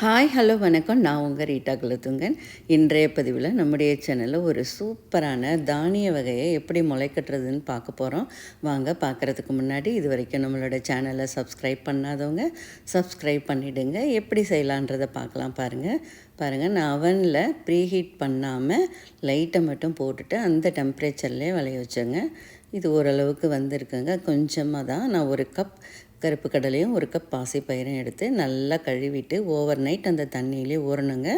Hi hello வணக்கம். நான் உங்கள் ரீட்டா குலத்துங்கன். இன்றைய பதிவில் நம்முடைய சேனலில் ஒரு சூப்பரான தானிய வகையை எப்படி முளைக்கட்டுறதுன்னு பார்க்க போகிறோம் வாங்க பார்க்குறதுக்கு முன்னாடி இது வரைக்கும் நம்மளோட சேனலை சப்ஸ்கிரைப் பண்ணாதவங்க சப்ஸ்கிரைப் பண்ணிவிடுங்க எப்படி செய்யலான்றதை பார்க்கலாம் பாருங்கள் பாருங்கள் நான் அவனில் ப்ரீஹீட் பண்ணாமல் லைட்டை மட்டும் போட்டுட்டு அந்த டெம்ப்ரேச்சர்லேயே விளைய வச்சேங்க. இது ஓரளவுக்கு வந்திருக்குங்க. கொஞ்சமாக தான் நான் ஒரு கப் கருப்பு கடலையும் ஒரு கப் பாசிப்பயிரும் எடுத்து நல்லா கழுவிட்டு ஓவர் நைட் அந்த தண்ணியிலே ஊறணுங்க.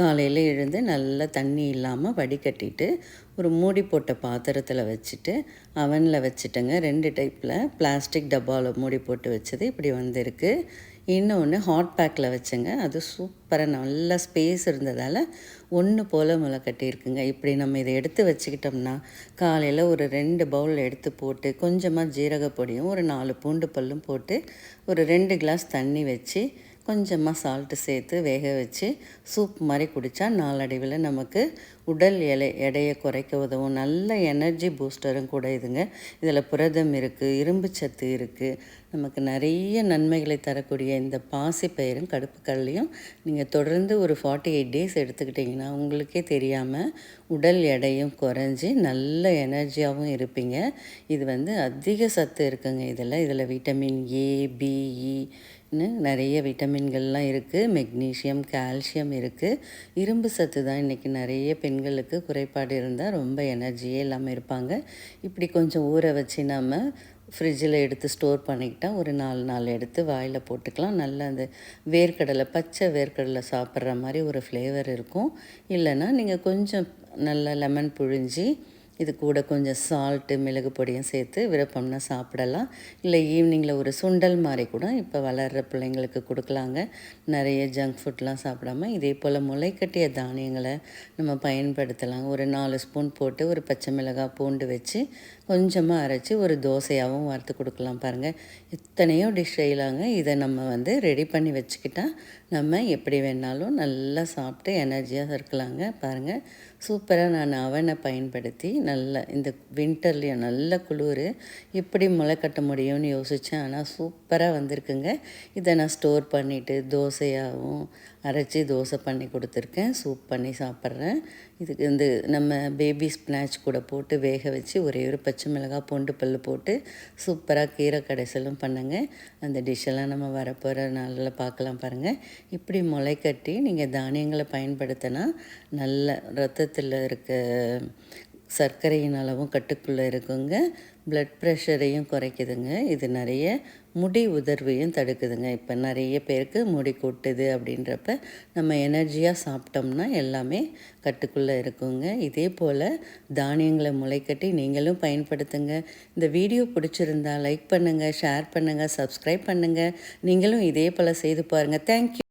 காலையில் எழுந்து நல்லா தண்ணி இல்லாமல் வடிகட்டிட்டு ஒரு மூடி போட்ட பாத்திரத்தில் வச்சுட்டு அவனில் வச்சுட்டேங்க. ரெண்டு டைப்பில் பிளாஸ்டிக் டப்பாவில் மூடி போட்டு வச்சது இப்படி வந்திருக்கு. இன்னொன்று ஹாட் பேக்கில் வச்சுங்க. அது சூப்பராக நல்ல ஸ்பேஸ் இருந்ததால் ஒன்று போல் முளை கட்டியிருக்குங்க. இப்படி நம்ம இதை எடுத்து வச்சுக்கிட்டோம்னா காலையில் ஒரு ரெண்டு பவுல் எடுத்து போட்டு கொஞ்சமாக ஜீரக பொடியும் ஒரு நாலு பூண்டு பல்லும் போட்டு ஒரு ரெண்டு கிளாஸ் தண்ணி வச்சு கொஞ்சமாக சால்ட்டு சேர்த்து வேக வச்சு சூப் மாதிரி குடித்தா நாளடைவில் நமக்கு உடல் எலை எடையை குறைக்க உதவும். நல்ல எனர்ஜி பூஸ்டரும் கூட இதுங்க. இதில் புரதம் இருக்குது இரும்பு சத்து இருக்குது நமக்கு நிறைய நன்மைகளை தரக்கூடிய இந்த பாசி பயிரும் கடுப்பு நீங்கள் தொடர்ந்து ஒரு ஃபார்ட்டி எயிட் டேஸ் எடுத்துக்கிட்டிங்கன்னா உங்களுக்கே தெரியாமல் உடல் எடையும் குறைஞ்சி நல்ல எனர்ஜியாகவும் இருப்பீங்க. இது வந்து அதிக சத்து இருக்குங்க இதில். இதில் விட்டமின் ஏ பிஇ நிறைய விட்டமின்கள்லாம் இருக்குது மெக்னீஷியம் கால்சியம் இருக்குது இரும்பு சத்து தான் இன்றைக்கி நிறைய பெண்களுக்கு குறைபாடு இருந்தால் ரொம்ப எனர்ஜியே இல்லாமல் இருப்பாங்க. இப்படி கொஞ்சம் ஊற வச்சு நம்ம ஃப்ரிட்ஜில் எடுத்து ஸ்டோர் பண்ணிக்கிட்டால் ஒரு நாலு நாள் எடுத்து வாயில் போட்டுக்கலாம். நல்லா அந்த வேர்க்கடலை பச்சை வேர்க்கடலை சாப்பிட்ற மாதிரி ஒரு ஃப்ளேவர் இருக்கும். இல்லைன்னா நீங்கள் கொஞ்சம் நல்லா லெமன் புழிஞ்சி இது கூட கொஞ்சம் சால்ட்டு மிளகு பொடியும் சேர்த்து விருப்பம்னா சாப்பிடலாம். இல்லை ஈவினிங்கில் ஒரு சுண்டல் மாதிரி கூட இப்போ வளர்கிற பிள்ளைங்களுக்கு கொடுக்கலாங்க. நிறைய ஜங்க் ஃபுட்லாம் சாப்பிடாம இதே போல் முளைக்கட்டிய தானியங்களை நம்ம பயன்படுத்தலாம். ஒரு நாலு ஸ்பூன் போட்டு ஒரு பச்சை மிளகாய் பூண்டு வச்சு கொஞ்சமாக அரைச்சி ஒரு தோசையாகவும் வறுத்து கொடுக்கலாம் பாருங்கள் எத்தனையோ டிஷ் செய்யலாங்க. இதை நம்ம வந்து ரெடி பண்ணி வச்சுக்கிட்டால் நம்ம எப்படி வேணாலும் நல்லா சாப்பிட்டு எனர்ஜியாக இருக்கலாங்க பாருங்கள் சூப்பராக நான் அவனை பயன்படுத்தி நல்ல இந்த வின்டர்லேயும் நல்ல குளிர். எப்படி முளை கட்ட முடியும்னு யோசித்தேன் ஆனால் சூப்பராக வந்திருக்குங்க. இதை நான் ஸ்டோர் பண்ணிவிட்டு தோசையாகவும் அரைச்சி தோசை பண்ணி கொடுத்துருக்கேன். சூப் பண்ணி சாப்பிட்றேன். இதுக்கு இந்த நம்ம பேபி ஸ்பினாச் கூட போட்டு வேக வச்சு ஒரே ஒரு பச்சை மிளகாய் பூண்டு பல் போட்டு சூப்பராக கீரை கடைசலும் பண்ணுங்க. அந்த டிஷ்ஷெல்லாம் நம்ம வரப்போகிற நாளில் பார்க்கலாம் பாருங்கள் இப்படி முளை கட்டி நீங்கள் தானியங்களை பயன்படுத்தினா நல்ல ரத்தத்தில் இருக்க சர்க்கரையின் அளவும் கட்டுக்குள்ளே இருக்குங்க. ப்ளட் ப்ரெஷரையும் குறைக்குதுங்க. இது நிறைய முடி உதர்வையும் தடுக்குதுங்க. இப்போ நிறைய பேருக்கு முடி கொட்டுது அப்படின்றப்ப நம்ம எனர்ஜியாக சாப்பிட்டோம்னா எல்லாமே கட்டுக்குள்ளே இருக்குங்க. இதே போல் தானியங்களை முளைக்கட்டி நீங்களும் பயன்படுத்துங்க. இந்த வீடியோ பிடிச்சிருந்தா லைக் பண்ணுங்கள் ஷேர் பண்ணுங்கள் சப்ஸ்கிரைப் பண்ணுங்கள் நீங்களும் இதே போல் செய்து பாருங்கள் தேங்க்யூ